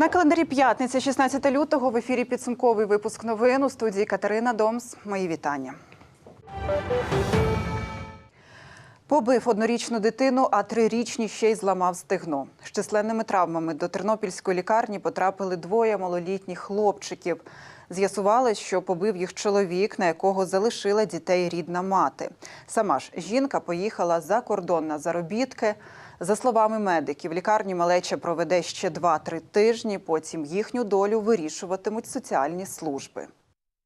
На календарі п'ятниця, 16 лютого, в ефірі підсумковий випуск новин у студії Катерина Домс. Мої вітання. Побив однорічну дитину, а трирічні ще й зламав стегно. З численними травмами до тернопільської лікарні потрапили двоє малолітніх хлопчиків. З'ясувалось, що побив їх чоловік, на якого залишила дітей рідна мати. Сама ж жінка поїхала за кордон на заробітки. За словами медиків, лікарні малеча проведе ще 2-3 тижні. Потім їхню долю вирішуватимуть соціальні служби.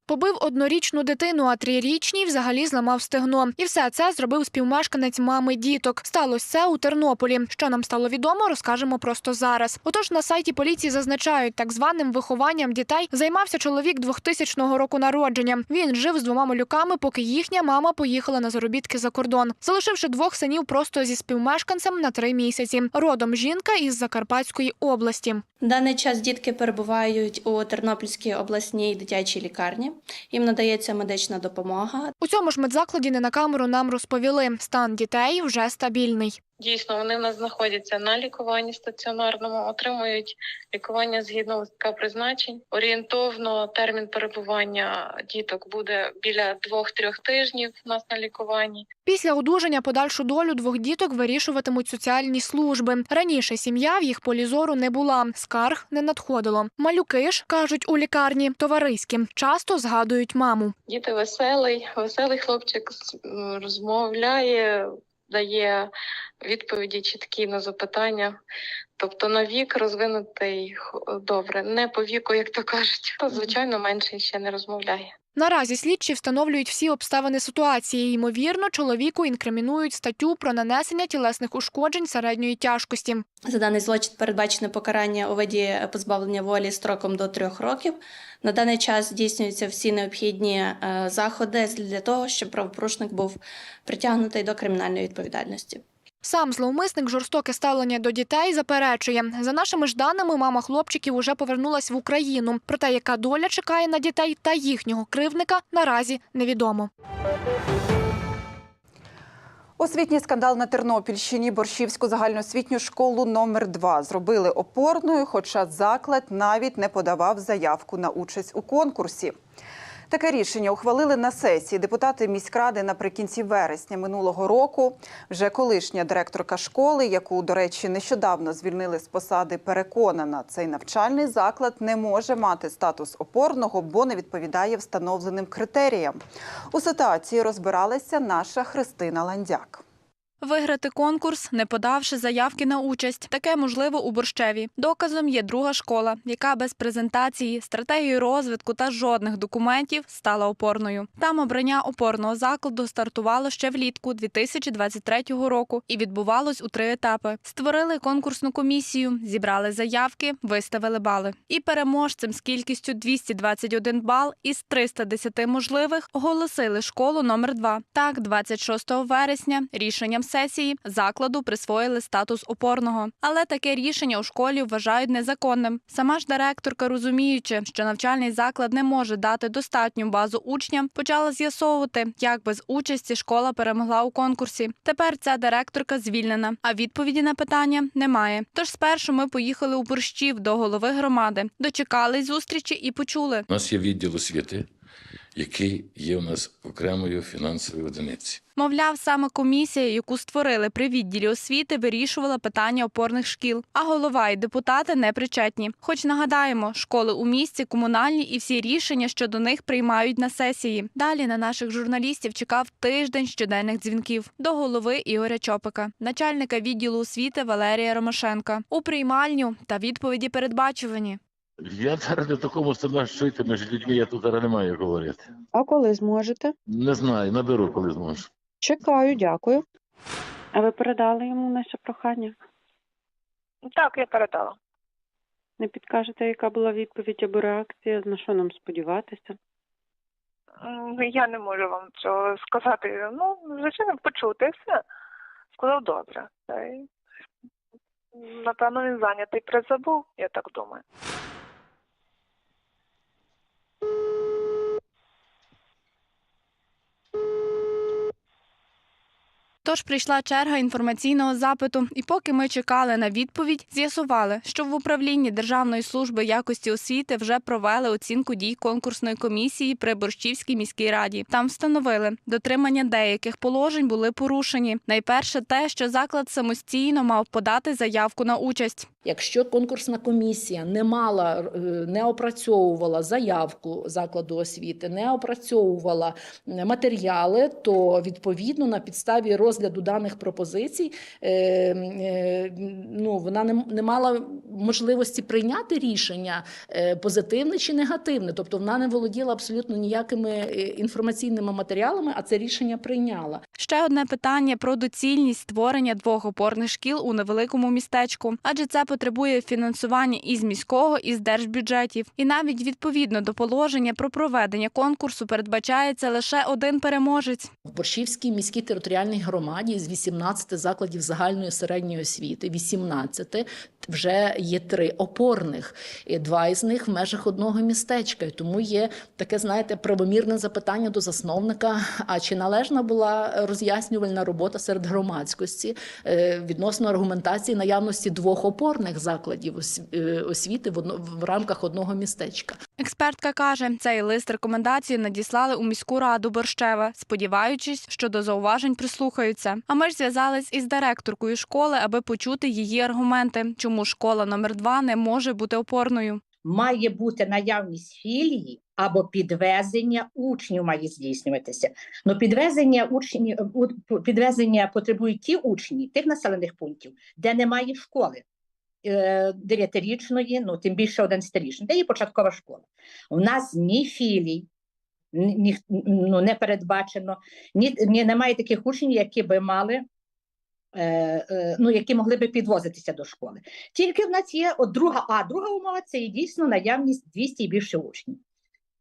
Побив однорічну дитину, а трирічній взагалі зламав стегно. І все це зробив співмешканець мами діток. Сталося це у Тернополі. Що нам стало відомо, розкажемо просто зараз. Отож, на сайті поліції зазначають, так званим вихованням дітей займався чоловік 2000 року народження. Він жив з двома малюками, поки їхня мама поїхала на заробітки за кордон, залишивши двох синів просто зі співмешканцем на три місяці. Родом жінка із Закарпатської області. В даний час дітки перебувають у Тернопільській обласній дитячій лікарні. Їм надається медична допомога. У цьому ж медзакладі не на камеру нам розповіли, стан дітей вже стабільний. Дійсно, вони в нас знаходяться на лікуванні стаціонарному, отримують лікування згідно листка призначень. Орієнтовно термін перебування діток буде біля двох-трьох тижнів у нас на лікуванні. Після одужання подальшу долю двох діток вирішуватимуть соціальні служби. Раніше сім'я в їх полі зору не була, скарг не надходило. Малюки ж кажуть у лікарні товариські, часто згадують маму. Діти веселий, веселий хлопчик розмовляє, дає відповіді чіткі на запитання. Тобто на вік розвинутий добре, не по віку, як то кажуть. То звичайно менший ще не розмовляє. Наразі слідчі встановлюють всі обставини ситуації. Ймовірно, чоловіку інкримінують статтю про нанесення тілесних ушкоджень середньої тяжкості. За даний злочин передбачене покарання у виді позбавлення волі строком до трьох років. На даний час здійснюються всі необхідні е, заходи для того, щоб правопорушник був притягнутий до кримінальної відповідальності. Сам зловмисник жорстоке ставлення до дітей заперечує. За нашими ж даними, мама хлопчиків уже повернулась в Україну. Проте, яка доля чекає на дітей та їхнього кривдника, наразі невідомо. Освітній скандал на Тернопільщині Борщівську загальноосвітню школу номер 2 зробили опорною, хоча заклад навіть не подавав заявку на участь у конкурсі. Таке рішення ухвалили на сесії депутати міськради наприкінці вересня минулого року. Вже колишня директорка школи, яку, до речі, нещодавно звільнили з посади, переконана, цей навчальний заклад не може мати статус опорного, бо не відповідає встановленим критеріям. У ситуації розбиралася наша Христина Ландяк. Виграти конкурс, не подавши заявки на участь. Таке можливо у Борщеві. Доказом є друга школа, яка без презентації, стратегії розвитку та жодних документів стала опорною. Там обрання опорного закладу стартувало ще влітку 2023 року і відбувалось у три етапи. Створили конкурсну комісію, зібрали заявки, виставили бали. І переможцем з кількістю 221 бал із 310 можливих оголосили школу номер 2 Так, 26 вересня рішенням сесії закладу присвоїли статус опорного. Але таке рішення у школі вважають незаконним. Сама ж директорка, розуміючи, що навчальний заклад не може дати достатню базу учням, почала з'ясовувати, як без участі школа перемогла у конкурсі. Тепер ця директорка звільнена, а відповіді на питання немає. Тож спершу ми поїхали у борщів до голови громади, дочекались зустрічі і почули. У нас є відділ освіти, який є у нас окремою фінансовою одиниці. Мовляв, саме комісія, яку створили при відділі освіти, вирішувала питання опорних шкіл. А голова і депутати не причетні. Хоч нагадаємо, школи у місті комунальні і всі рішення щодо них приймають на сесії. Далі на наших журналістів чекав тиждень щоденних дзвінків до голови Ігоря Чопика, начальника відділу освіти Валерія Ромашенка. У приймальню та відповіді передбачувані. Я зараз не в такому стані, що йти між людьми, я тут зараз не маю говорити. А коли зможете? Не знаю, наберу, коли зможу. Чекаю, дякую. А ви передали йому наше прохання? Так, я передала. Не підкажете, яка була відповідь або реакція, на що нам сподіватися? М, Я не можу вам цього сказати. Ну, звичайно, почути все. Сказав добре. Та й, Напевно, він зайнятий призабув, я так думаю. Тож прийшла черга інформаційного запиту, і поки ми чекали на відповідь, з'ясували, що в управлінні Державної служби якості освіти вже провели оцінку дій конкурсної комісії при Борщівській міській раді. Там встановили, дотримання деяких положень були порушені. Найперше те, що заклад самостійно мав подати заявку на участь. Якщо конкурсна комісія не мала, е, не опрацьовувала заявку закладу освіти, не опрацьовувала матеріали, то відповідно на підставі розгляду даних пропозицій е, е, ну, вона не, мала можливості прийняти рішення позитивне чи негативне. Тобто вона не володіла абсолютно ніякими інформаційними матеріалами, а це рішення прийняла. Ще одне питання про доцільність створення двох опорних шкіл у невеликому містечку, адже це потребує фінансування із міського і з держбюджетів. І навіть відповідно до положення про проведення конкурсу передбачається лише один переможець. В Борщівській міській територіальній громаді з 18 закладів загальної середньої освіти, 18 вже є три опорних, два із них в межах одного містечка. Тому є таке, знаєте, правомірне запитання до засновника: а чи належна була роз'яснювальна робота серед громадськості е, відносно аргументації наявності двох опорних закладів ос- е, освіти в, одно, в рамках одного містечка? Експертка каже, цей лист рекомендації надіслали у міську раду Борщева, сподіваючись, що до зауважень прислухаються. А ми ж зв'язались із директоркою школи, аби почути її аргументи, чому школа номер 2 не може бути опорною. має бути наявність філії або підвезення учнів має здійснюватися. Ну, підвезення учнів підвезення потребують ті учні тих населених пунктів, де немає школи. Е, Дев'ятирічної, ну тим більше одинадцятирічної, де є початкова школа. У нас ні філій, ні, ну, не передбачено, ні, ні немає таких учнів, які би мали, е, е, ну, які могли би підвозитися до школи. Тільки в нас є от друга, а друга умова це є дійсно наявність 200 і більше учнів.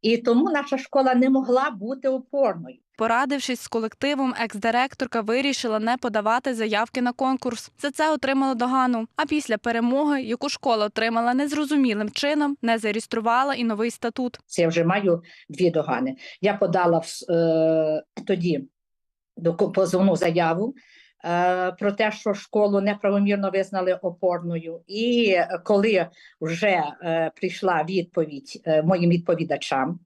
І тому наша школа не могла бути опорною. Порадившись з колективом, екс-директорка вирішила не подавати заявки на конкурс. За це отримала догану. А після перемоги, яку школа отримала незрозумілим чином, не зареєструвала і новий статут. Я вже маю дві догани. Я подала в, е, тоді до позовну заяву про те, що школу неправомірно визнали опорною. І е, коли вже е, прийшла відповідь е, моїм відповідачам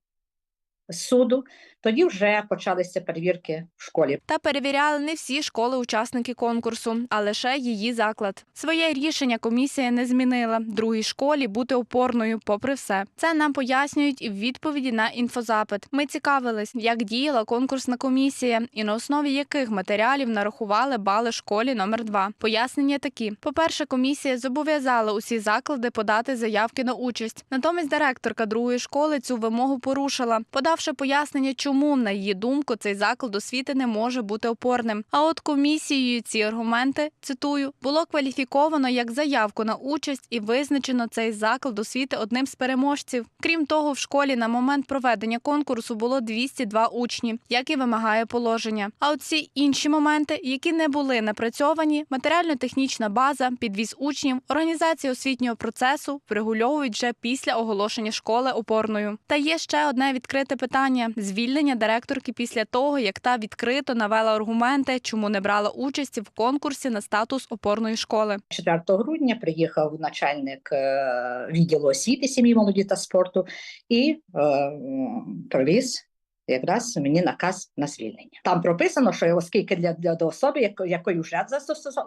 суду, тоді вже почалися перевірки в школі. Та перевіряли не всі школи-учасники конкурсу, а лише її заклад. Своє рішення комісія не змінила. Другій школі бути опорною, попри все. Це нам пояснюють і в відповіді на інфозапит. Ми цікавились, як діяла конкурсна комісія і на основі яких матеріалів нарахували бали школі номер 2 Пояснення такі: по-перше, комісія зобов'язала усі заклади подати заявки на участь. Натомість директорка другої школи цю вимогу порушила, подавши пояснення, чому на її думку цей заклад освіти не може бути опорним. А от комісією ці аргументи цитую було кваліфіковано як заявку на участь і визначено цей заклад освіти одним з переможців. Крім того, в школі на момент проведення конкурсу було 202 учні, як і вимагає положення. А от всі інші моменти, які не були напрацьовані, матеріально-технічна база, підвіз учнів, організація освітнього процесу врегульовують вже після оголошення школи опорною. Та є ще одне відкрите питання: звільнення директорки після того, як та відкрито навела аргументи, чому не брала участі в конкурсі на статус опорної школи. 4 грудня приїхав начальник е, відділу освіти, сім'ї, молоді та спорту і е, привіз якраз мені наказ на звільнення. Там прописано, що оскільки для, для до особи, якої вже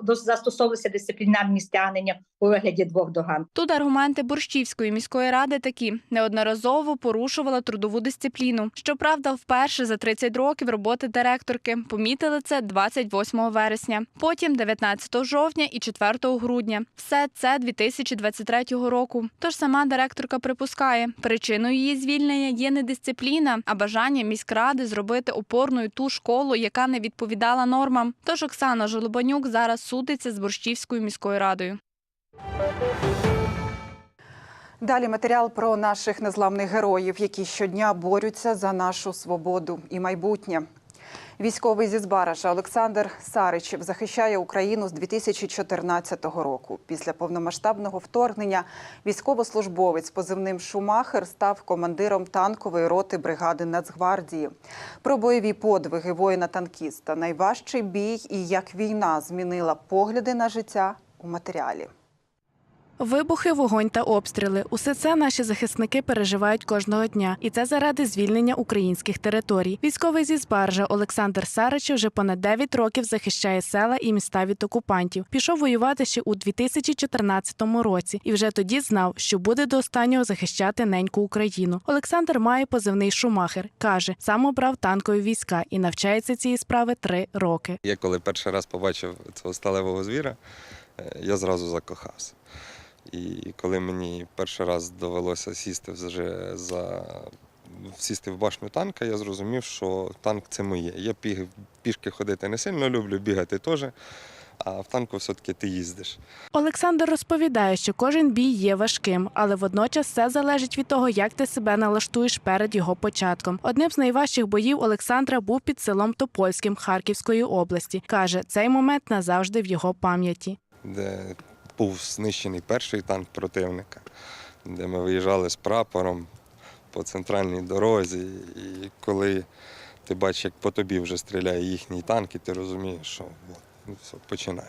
застосовувалися дисциплінарні стягнення у вигляді двох доган, Тут аргументи Борщівської міської ради такі: неодноразово порушувала трудову дисципліну. Щоправда, вперше за 30 років роботи директорки помітили це 28 вересня, потім 19 жовтня і 4 грудня. Все це 2023 року. Тож сама директорка припускає, причиною її звільнення є не дисципліна, а бажання міськради зробити опорною ту школу, яка не відповідала нормам. Тож Оксана Жолобанюк зараз судиться з Борщівською міською радою. Далі матеріал про наших незламних героїв, які щодня борються за нашу свободу і майбутнє. Військовий зі Збаража Олександр Саричев захищає Україну з 2014 року. Після повномасштабного вторгнення військовослужбовець позивним Шумахер став командиром танкової роти бригади Нацгвардії. Про бойові подвиги воїна-танкіста, найважчий бій і як війна змінила погляди на життя у матеріалі. Вибухи, вогонь та обстріли усе це наші захисники переживають кожного дня, і це заради звільнення українських територій. Військовий зі Збаржа Олександр Саричев вже понад 9 років захищає села і міста від окупантів. Пішов воювати ще у 2014 році, і вже тоді знав, що буде до останнього захищати неньку Україну. Олександр має позивний Шумахер. каже, сам обрав танкові війська і навчається цієї справи три роки. Я коли перший раз побачив цього сталевого звіра, е, я зразу закохався. І коли мені перший раз довелося сісти вже за сісти в башню танка, я зрозумів, що танк це моє. Я пішки ходити не сильно люблю, бігати теж, а в танку все-таки ти їздиш. Олександр розповідає, що кожен бій є важким, але водночас все залежить від того, як ти себе налаштуєш перед його початком. Одним з найважчих боїв Олександра був під селом Топольським Харківської області. каже, цей момент назавжди в його пам'яті. де був знищений перший танк противника, де ми виїжджали з прапором по центральній дорозі. І коли ти бачиш, як по тобі вже стріляє їхній танк, і ти розумієш, що ну, все, починає.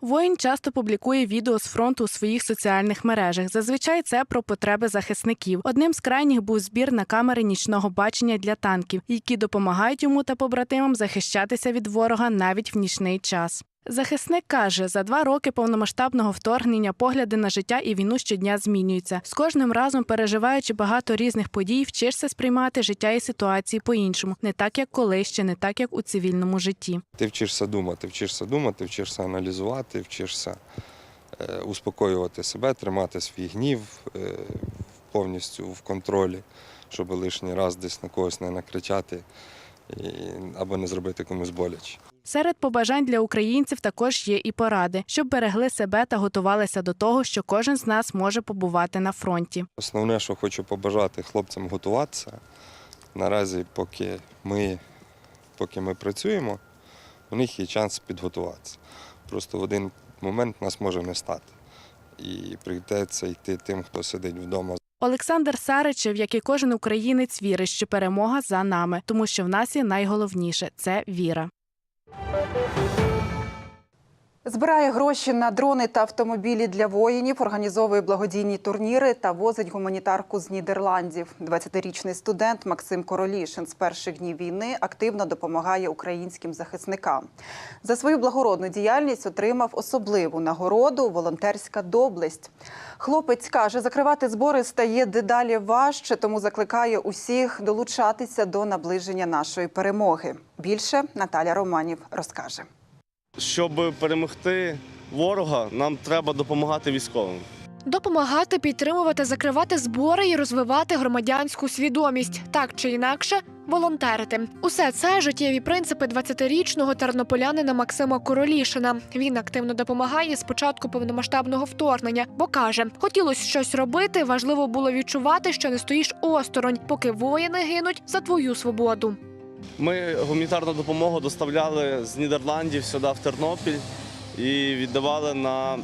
Воїн часто публікує відео з фронту у своїх соціальних мережах. Зазвичай це про потреби захисників. Одним з крайніх був збір на камери нічного бачення для танків, які допомагають йому та побратимам захищатися від ворога навіть в нічний час. Захисник каже, за два роки повномасштабного вторгнення погляди на життя і війну щодня змінюються. З кожним разом, переживаючи багато різних подій, вчишся сприймати життя і ситуації по-іншому, не так як колись, ще не так як у цивільному житті. Ти вчишся думати, вчишся думати, вчишся аналізувати, вчишся е, успокоювати себе, тримати свій гнів е, повністю в контролі, щоб лишній раз десь на когось не накричати або не зробити комусь боляче. Серед побажань для українців також є і поради, щоб берегли себе та готувалися до того, що кожен з нас може побувати на фронті. Основне, що хочу побажати хлопцям готуватися. Наразі, поки ми, поки ми працюємо, у них є час підготуватися. Просто в один момент нас може не стати. І прийдеться йти тим, хто сидить вдома Олександр Саричев, як і кожен українець, вірить, що перемога за нами, тому що в нас є найголовніше це віра. Thank you. Збирає гроші на дрони та автомобілі для воїнів, організовує благодійні турніри та возить гуманітарку з Нідерландів. 20-річний студент Максим Королішин з перших днів війни активно допомагає українським захисникам. За свою благородну діяльність отримав особливу нагороду волонтерська доблесть. Хлопець каже, закривати збори стає дедалі важче, тому закликає усіх долучатися до наближення нашої перемоги. Більше Наталя Романів розкаже. Щоб перемогти ворога, нам треба допомагати військовим. Допомагати, підтримувати, закривати збори і розвивати громадянську свідомість, так чи інакше, волонтерити. Усе це життєві принципи 20-річного тернополянина Максима Королішина. Він активно допомагає з початку повномасштабного вторгнення, бо каже, хотілося щось робити. Важливо було відчувати, що не стоїш осторонь, поки воїни гинуть за твою свободу. Ми гуманітарну допомогу доставляли з Нідерландів сюди в Тернопіль і віддавали на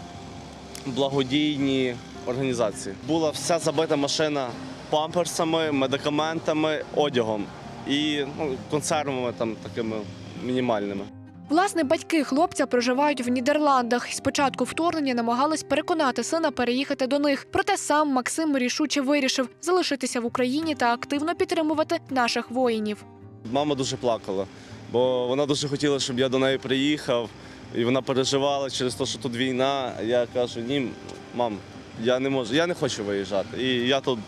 благодійні організації. Була вся забита машина памперсами, медикаментами, одягом і ну, консервами там такими мінімальними. Власне, батьки хлопця проживають в Нідерландах. З початку вторгнення намагались переконати сина переїхати до них. Проте сам Максим рішуче вирішив залишитися в Україні та активно підтримувати наших воїнів. Мама дуже плакала, бо вона дуже хотіла, щоб я до неї приїхав, і вона переживала через те, що тут війна. Я кажу, ні, мам, я не можу, я не хочу виїжджати. І я тут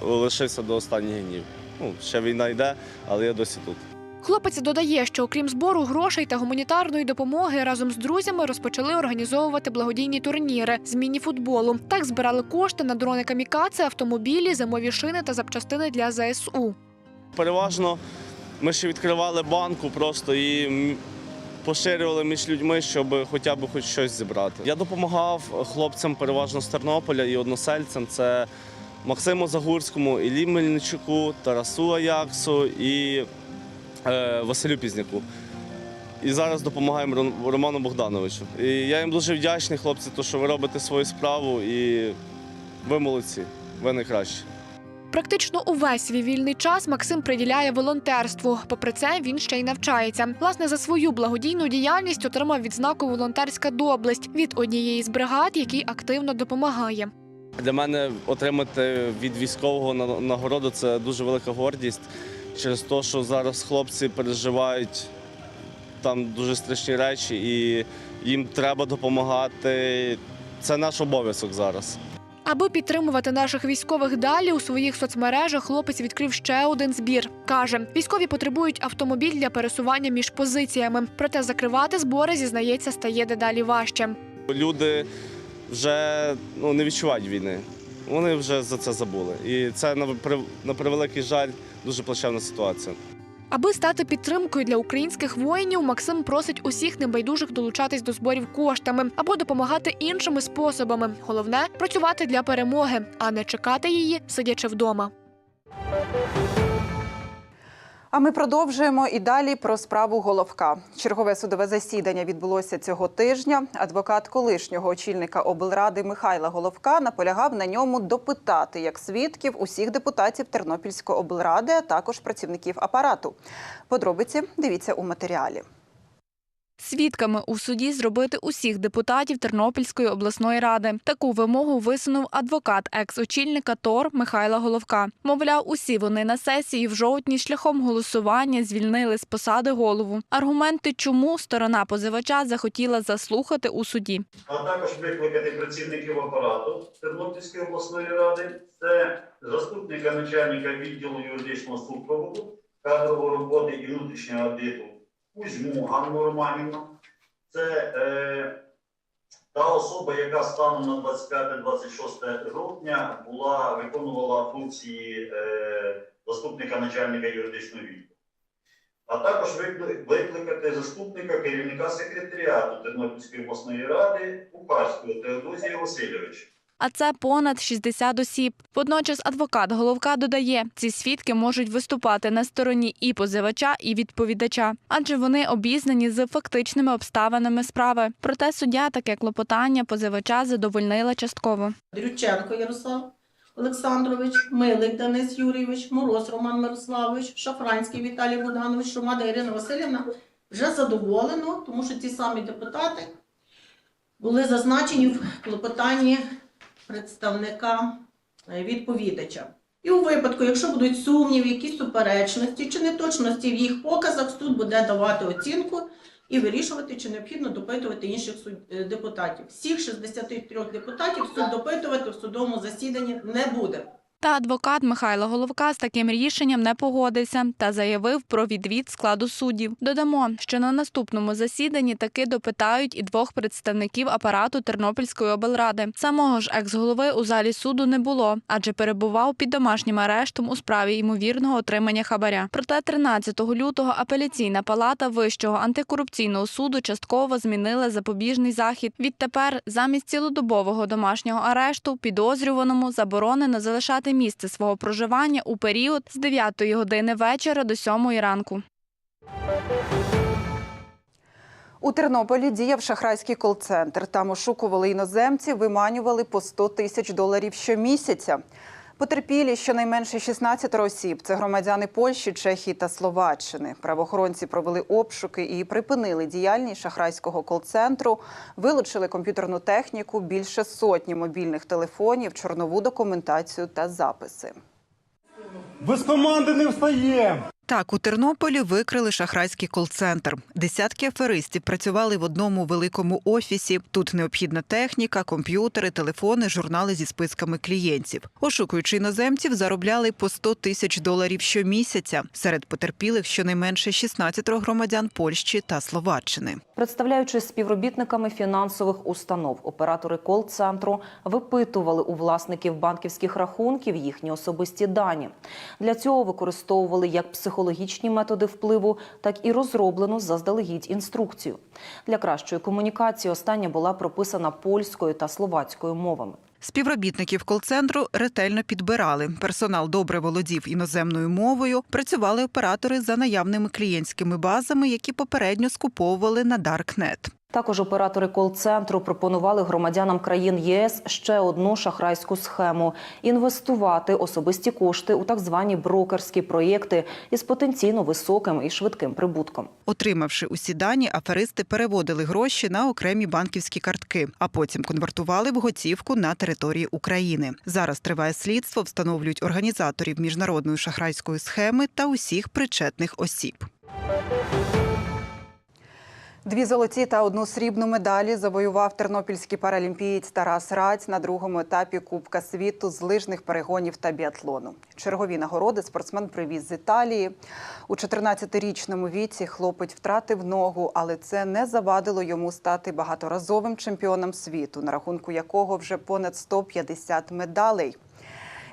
лишився до останніх днів. Ну, ще війна йде, але я досі тут. Хлопець додає, що окрім збору грошей та гуманітарної допомоги, разом з друзями розпочали організовувати благодійні турніри з міні-футболу. Так збирали кошти на дрони камікадзе, автомобілі, зимові шини та запчастини для ЗСУ. Переважно ми ще відкривали банку просто і поширювали між людьми, щоб хоча б хоч щось зібрати. Я допомагав хлопцям переважно з Тернополя і односельцям. Це Максиму Загурському, Іллі Мельничуку, Тарасу Аяксу і е, Василю Пізняку. І зараз допомагаємо Роману Богдановичу. І я їм дуже вдячний, хлопці, то, що ви робите свою справу, і ви молодці, ви найкращі. Практично увесь свій вільний час Максим приділяє волонтерству. Попри це, він ще й навчається. Власне, за свою благодійну діяльність отримав відзнаку волонтерська доблесть від однієї з бригад, який активно допомагає. Для мене отримати від військового на- нагороду це дуже велика гордість через те, що зараз хлопці переживають там дуже страшні речі, і їм треба допомагати. Це наш обов'язок зараз. Аби підтримувати наших військових далі у своїх соцмережах, хлопець відкрив ще один збір. каже, військові потребують автомобіль для пересування між позиціями. Проте закривати збори зізнається стає дедалі важче. Люди вже ну, не відчувають війни. Вони вже за це забули. І це на превеликий жаль дуже плачевна ситуація. Аби стати підтримкою для українських воїнів, Максим просить усіх небайдужих долучатись до зборів коштами або допомагати іншими способами. Головне працювати для перемоги, а не чекати її, сидячи вдома. А ми продовжуємо і далі про справу Головка. Чергове судове засідання відбулося цього тижня. Адвокат колишнього очільника облради Михайла Головка наполягав на ньому допитати як свідків усіх депутатів Тернопільської облради, а також працівників апарату. Подробиці дивіться у матеріалі. Свідками у суді зробити усіх депутатів Тернопільської обласної ради. Таку вимогу висунув адвокат екс-очільника ТОР Михайла Головка. Мовляв, усі вони на сесії в жовтні шляхом голосування звільнили з посади голову. Аргументи, чому сторона позивача захотіла заслухати у суді. а також викликати працівників апарату Тернопільської обласної ради. Це заступника начальника відділу юридичного супроводу, кадрової роботи і внутрішнього аудиту Кузьму Ганну Романівну. Це е, та особа, яка станом на 25-26 жовтня була виконувала функції е, заступника начальника юридичного відділу. А також викликати заступника керівника секретаріату Тернопільської обласної ради Купарського Теодозія Васильовича. А це понад 60 осіб. Водночас адвокат Головка додає, ці свідки можуть виступати на стороні і позивача, і відповідача, адже вони обізнані з фактичними обставинами справи. Проте суддя таке клопотання позивача задовольнила частково. Дрюченко Ярослав Олександрович, Милик Денис Юрійович, Мороз Роман Мирославович, Шафранський Віталій Богданович, Ромада Ірина Васильівна вже задоволено, тому що ті самі депутати були зазначені в клопотанні представника е, відповідача. І у випадку, якщо будуть сумніви, якісь суперечності чи неточності в їх показах, суд буде давати оцінку і вирішувати, чи необхідно допитувати інших е, депутатів. Всіх 63 депутатів суд допитувати в судовому засіданні не буде. Та адвокат Михайло Головка з таким рішенням не погодився та заявив про відвід складу суддів. Додамо, що на наступному засіданні таки допитають і двох представників апарату Тернопільської облради. Самого ж екс-голови у залі суду не було, адже перебував під домашнім арештом у справі ймовірного отримання хабаря. Проте 13 лютого апеляційна палата Вищого антикорупційного суду частково змінила запобіжний захід. Відтепер замість цілодобового домашнього арешту підозрюваному заборонено залишати місце свого проживання у період з 9 години вечора до 7 ранку. У Тернополі діяв шахрайський кол-центр. Там ошукували іноземців, виманювали по 100 тисяч доларів щомісяця. Потерпілі щонайменше 16 осіб. Це громадяни Польщі, Чехії та Словаччини. Правоохоронці провели обшуки і припинили діяльність шахрайського кол-центру, вилучили комп'ютерну техніку, більше сотні мобільних телефонів, чорнову документацію та записи. Без команди не встає. Так, у Тернополі викрили шахрайський кол-центр. Десятки аферистів працювали в одному великому офісі. Тут необхідна техніка, комп'ютери, телефони, журнали зі списками клієнтів. Ошукуючи іноземців, заробляли по 100 тисяч доларів щомісяця. Серед потерпілих щонайменше 16 громадян Польщі та Словаччини. Представляючись співробітниками фінансових установ, оператори кол-центру випитували у власників банківських рахунків їхні особисті дані. Для цього використовували як психологічну психологічні методи впливу, так і розроблену заздалегідь інструкцію. Для кращої комунікації остання була прописана польською та словацькою мовами. Співробітників кол-центру ретельно підбирали. Персонал добре володів іноземною мовою. Працювали оператори за наявними клієнтськими базами, які попередньо скуповували на Даркнет. Також оператори кол-центру пропонували громадянам країн ЄС ще одну шахрайську схему інвестувати особисті кошти у так звані брокерські проєкти із потенційно високим і швидким прибутком. Отримавши усі дані, аферисти переводили гроші на окремі банківські картки, а потім конвертували в готівку на території України. Зараз триває слідство, встановлюють організаторів міжнародної шахрайської схеми та усіх причетних осіб. Дві золоті та одну срібну медалі завоював тернопільський паралімпієць Тарас Раць на другому етапі Кубка світу з лижних перегонів та біатлону. Чергові нагороди спортсмен привіз з Італії. У 14-річному віці хлопець втратив ногу, але це не завадило йому стати багаторазовим чемпіоном світу, на рахунку якого вже понад 150 медалей.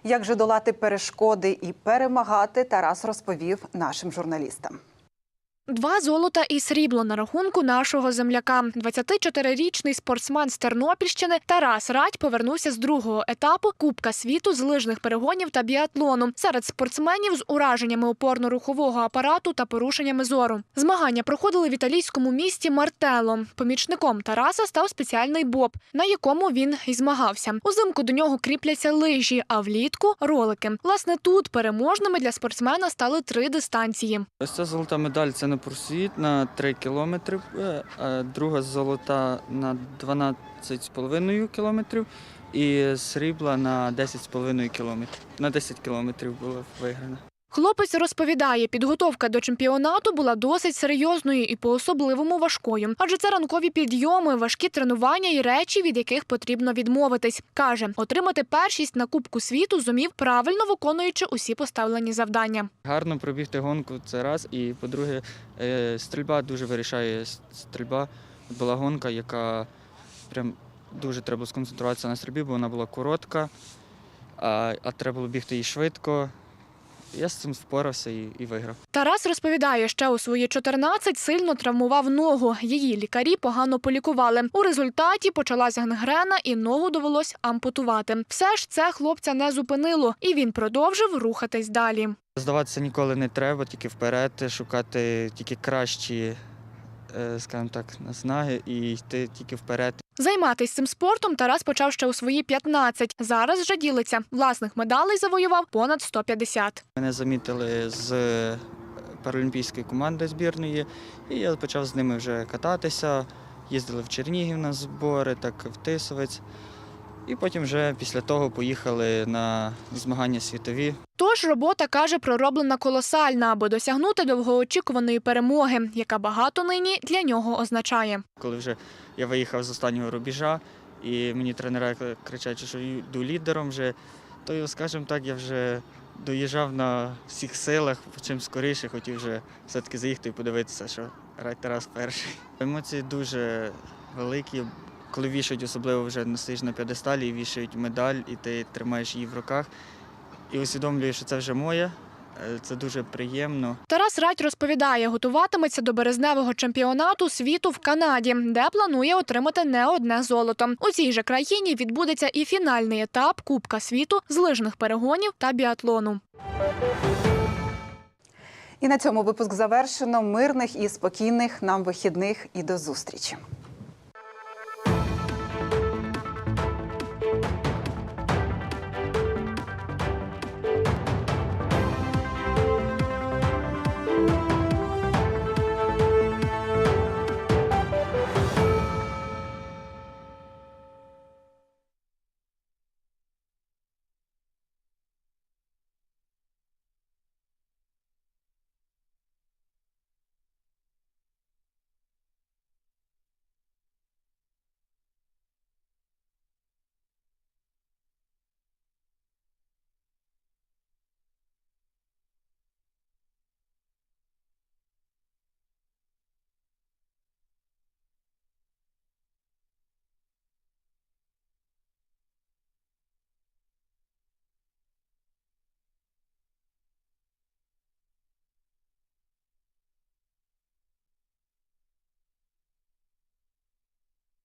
Як же долати перешкоди і перемагати, Тарас розповів нашим журналістам. Два золота і срібло на рахунку нашого земляка. 24-річний спортсмен з Тернопільщини Тарас Радь повернувся з другого етапу Кубка світу з лижних перегонів та біатлону серед спортсменів з ураженнями опорно-рухового апарату та порушеннями зору. Змагання проходили в італійському місті Мартело. Помічником Тараса став спеціальний боб, на якому він і змагався. Узимку до нього кріпляться лижі, а влітку ролики. Власне, тут переможними для спортсмена стали три дистанції. Ось ця золота медаль це на просвіт на 3 кілометри, е, а друга золота на 12,5 кілометрів і срібла на 10,5 кілометрів. На 10 кілометрів була виграна. Хлопець розповідає, підготовка до чемпіонату була досить серйозною і по-особливому важкою. Адже це ранкові підйоми, важкі тренування і речі, від яких потрібно відмовитись. Каже, отримати першість на Кубку світу зумів, правильно виконуючи усі поставлені завдання. Гарно пробігти гонку це раз. І по-друге, е, стрільба дуже вирішає стрільба. Була гонка, яка прям дуже треба сконцентруватися на стрільбі, бо вона була коротка, а, треба було бігти і швидко. Я з цим впорався і, і виграв. Тарас розповідає, ще у свої 14 сильно травмував ногу. Її лікарі погано полікували. У результаті почалася гангрена і ногу довелось ампутувати. Все ж це хлопця не зупинило, і він продовжив рухатись далі. Здаватися ніколи не треба, тільки вперед, шукати тільки кращі, е, скажімо так, наснаги і йти тільки вперед. Займатися цим спортом Тарас почав ще у свої 15. Зараз вже ділиться. Власних медалей завоював понад 150. Мене замітили з е, паралімпійської команди збірної, і я почав з ними вже кататися. Їздили в Чернігів на збори, так в Тисовець. І потім вже після того поїхали на змагання світові. Тож робота каже, пророблена колосальна, аби досягнути довгоочікуваної перемоги, яка багато нині для нього означає. Коли вже я виїхав з останнього рубежа, і мені тренера кричать, що йду лідером вже, то, скажімо так, я вже доїжджав на всіх силах, чим скоріше хотів вже все-таки заїхати і подивитися, що Рай Тарас перший. Емоції дуже великі. Коли вішають, особливо вже не стоїш на п'єдесталі, і вішають медаль, і ти тримаєш її в руках. І усвідомлюєш, що це вже моє. Е, Це дуже приємно. Тарас Радь розповідає, готуватиметься до березневого чемпіонату світу в Канаді, де планує отримати не одне золото. У цій же країні відбудеться і фінальний етап Кубка світу з лижних перегонів та біатлону. І на цьому випуск завершено. Мирних і спокійних нам вихідних і до зустрічі.